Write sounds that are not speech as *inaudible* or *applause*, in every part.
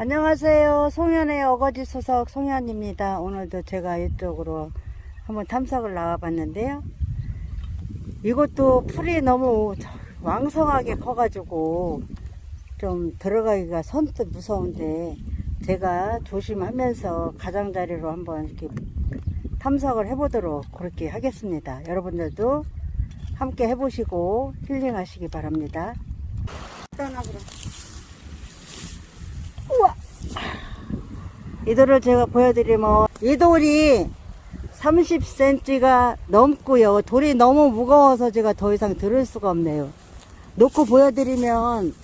안녕하세요. 송현의 어거지 소속 송현입니다. 오늘도 제가 이쪽으로 한번 탐색을 나와봤는데요. 이것도 풀이 너무 왕성하게 커가지고 좀 들어가기가 선뜻 무서운데 제가 조심하면서 가장자리로 한번 이렇게 탐색을 해보도록 그렇게 하겠습니다. 여러분들도 함께 해보시고 힐링하시기 바랍니다. 떠나 그럼. 우와! 이 돌을 제가 보여드리면 이 돌이 30cm가 넘고요. 돌이 너무 무거워서 제가 더 이상 들을 수가 없네요. 놓고 보여드리면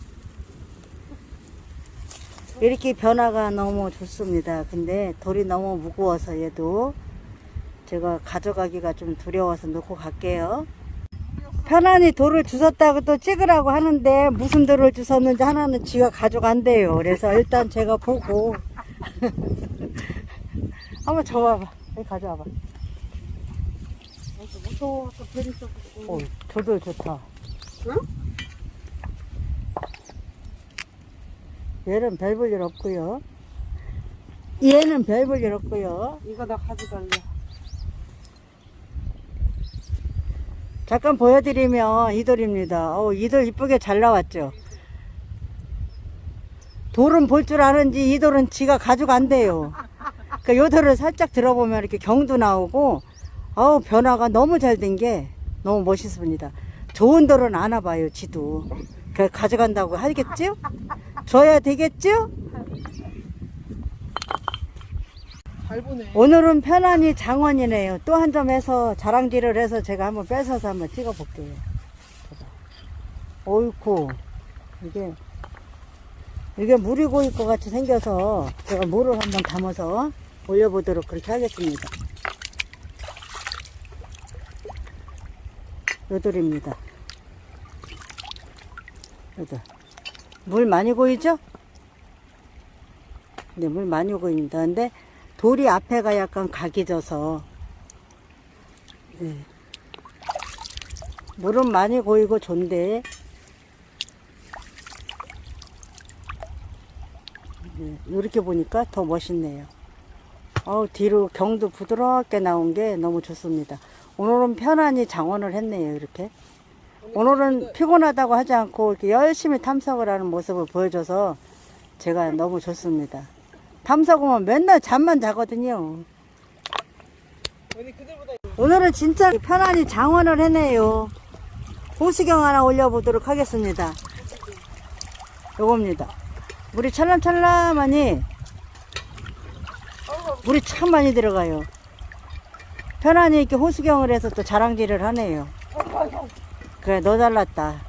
이렇게 변화가 너무 좋습니다. 근데 돌이 너무 무거워서 얘도 제가 가져가기가 좀 두려워서 놓고 갈게요. 편안히 돌을 주웠다고 또 찍으라고 하는데 무슨 돌을 주웠는지 하나는 지가 가져간대요. 그래서 일단 제가 보고 *laughs* 한번 줘봐봐. 여기 가져와봐. 무서워. 오, 저돌 좋다. 응? 얘는 별 볼 일 없고요. 얘는 별 볼 일 없고요. 이거 나 가져갈래. 잠깐 보여드리면 이 돌입니다. 어, 이돌 이쁘게 잘 나왔죠. 돌은 볼 줄 아는지 이 돌은 지가 가져간대요. 그요 돌을 살짝 들어보면 이렇게 경도 나오고, 어우, 변화가 너무 잘 된 게 너무 멋있습니다. 좋은 돌은 안 와봐요, 지도. 그 가져간다고 하겠죠? 줘야 보네. 오늘은 편안히 장원이네요. 또 한 점 해서 자랑질을 해서 제가 한번 뺏어서 한번 찍어볼게요. 어이쿠. 이게, 이게 물이 고일 것 같이 생겨서 제가 물을 한번 담아서 올려보도록 그렇게 하겠습니다. 요돌입니다. 요돌. 물 많이 고이죠? 네, 물 많이 고입니다. 근데 돌이 앞에가 약간 각이 져서 네. 물은 많이 고이고 좋은데 네, 이렇게 보니까 더 멋있네요. 어우, 뒤로 경도 부드럽게 나온 게 너무 좋습니다. 오늘은 편안히 장원을 했네요, 이렇게. 오늘은 피곤하다고 하지 않고 이렇게 열심히 탐색을 하는 모습을 보여줘서 제가 너무 좋습니다. 탐색 오면 맨날 잠만 자거든요. 오늘은 진짜 편안히 장원을 해내요. 호수경 하나 올려보도록 하겠습니다. 요겁니다. 물이 찰람찰람하니 물이 참 많이 들어가요. 편안히 이렇게 호수경을 해서 또 자랑질을 하네요. 그래, 너 잘났다.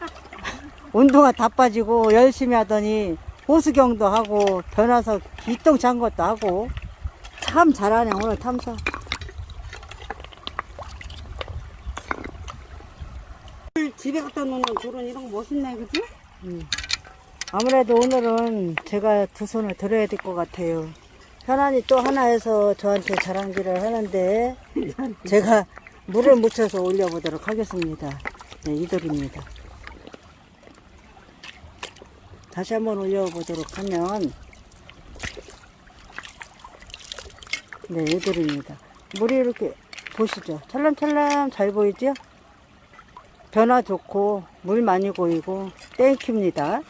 *laughs* 운동화 다 빠지고 열심히 하더니 호수경도 하고 변화서 기똥 찬 것도 하고 참 잘하네 오늘 탐사. 집에 갖다 놓는 돌은 이런 거 멋있네, 그지? 아무래도 오늘은 제가 두 손을 들어야 될 것 같아요. 편안히 또 하나 해서 저한테 자랑질을 하는데 *laughs* 제가 물을 묻혀서 올려보도록 하겠습니다. 네, 이돌입니다. 다시 한번 올려보도록 하면 네, 이돌입니다. 물이 이렇게 보시죠. 찰랑찰랑 잘 보이죠? 변화 좋고 물 많이 고이고 땡큐입니다.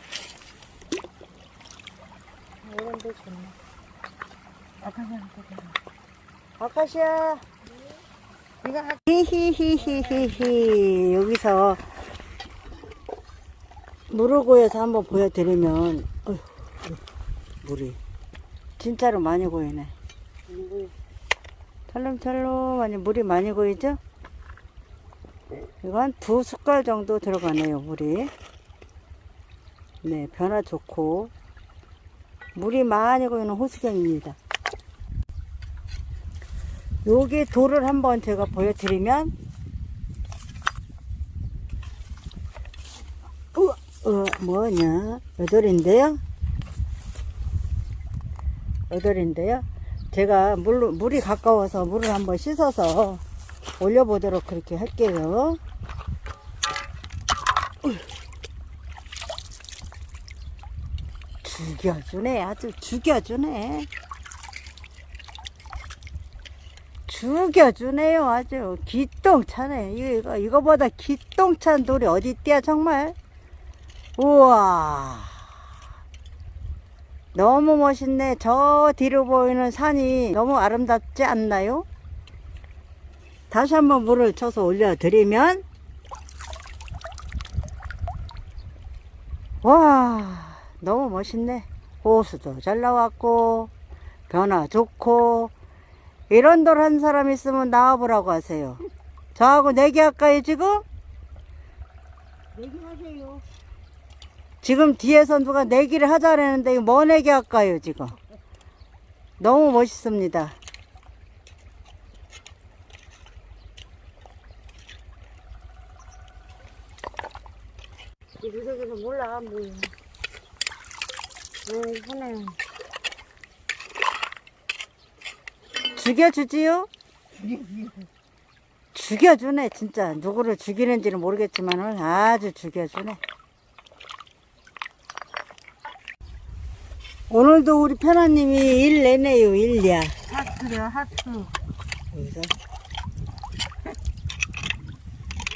이런 데 좋네. 아카시아 이거 하- 히히히히히히. 여기서 물을 고여서 한번 보여드리면 어휴, 물이 진짜로 많이 고이네. 찰름찰름하니 물이 많이 고이죠? 한두 숟갈 정도 들어가네요 물이. 네 변화 좋고 물이 많이 고이는 호수경입니다. 여기 돌을 한번 제가 보여드리면 우와, 어, 뭐냐? 여덟인데요? 여덟인데요? 제가 물, 물이 가까워서 물을 한번 씻어서 올려보도록 그렇게 할게요 죽여주네. 아주 죽여주네. 죽여주네요. 아주 기똥차네. 이거, 이거보다 기똥찬 돌이 어디 있대야, 정말. 우와. 너무 멋있네. 저 뒤로 보이는 산이 너무 아름답지 않나요? 다시 한번 물을 쳐서 올려드리면, 와, 너무 멋있네. 호수도 잘 나왔고, 변화 좋고, 이런 돌 한 사람 있으면 나와보라고 하세요. 저하고 내기 할까요, 지금? 얘기하세요. 지금 뒤에서 누가 내기를 하자라는데, 뭐 내기 할까요, 지금? 너무 멋있습니다. 이 무석이는 몰라, 뭐. 왜, 이쁘네. 죽여주지요? 죽여주네, 진짜. 누구를 죽이는지는 모르겠지만 아주 죽여주네. 오늘도 우리 편아님이 일 내네요, 일야. 하트요, 하트. 여기서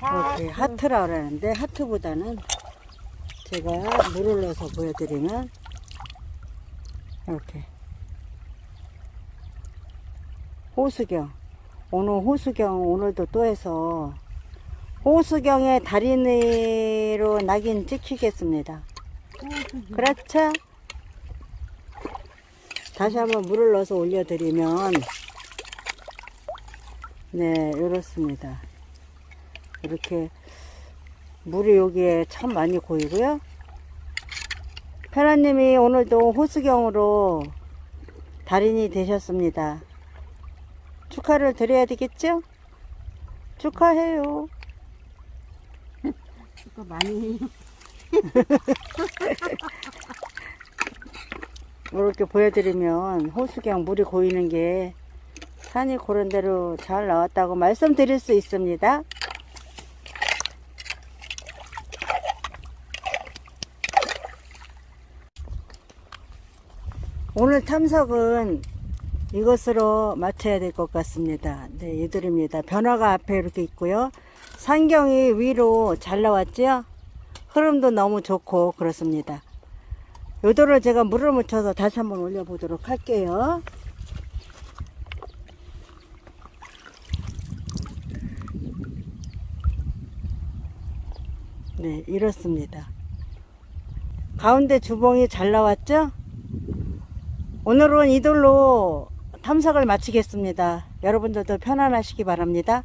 이렇게 하트라 그러는데 하트보다는 제가 물을 넣어서 보여드리면 이렇게. 호수경. 오늘 호수경 오늘도 또 해서 호수경의 다리로 낙인 찍히겠습니다. 그렇죠? 다시 한번 물을 넣어서 올려드리면 네 이렇습니다. 이렇게 물이 여기에 참 많이 고이고요. 편아님이 오늘도 호수경으로 달인이 되셨습니다. 축하를 드려야 되겠죠? 축하해요. 이거 많이. 이렇게 보여드리면 호수경 물이 고이는 게 산이 고른 대로 잘 나왔다고 말씀드릴 수 있습니다. 오늘 탐석은 이것으로 마쳐야 될 것 같습니다. 네, 이들입니다. 변화가 앞에 이렇게 있고요. 산경이 위로 잘 나왔죠? 흐름도 너무 좋고 그렇습니다. 요도를 제가 물을 묻혀서 다시 한번 올려보도록 할게요. 네, 이렇습니다. 가운데 주봉이 잘 나왔죠? 오늘은 이돌로 탐색을 마치겠습니다. 여러분들도 편안하시기 바랍니다.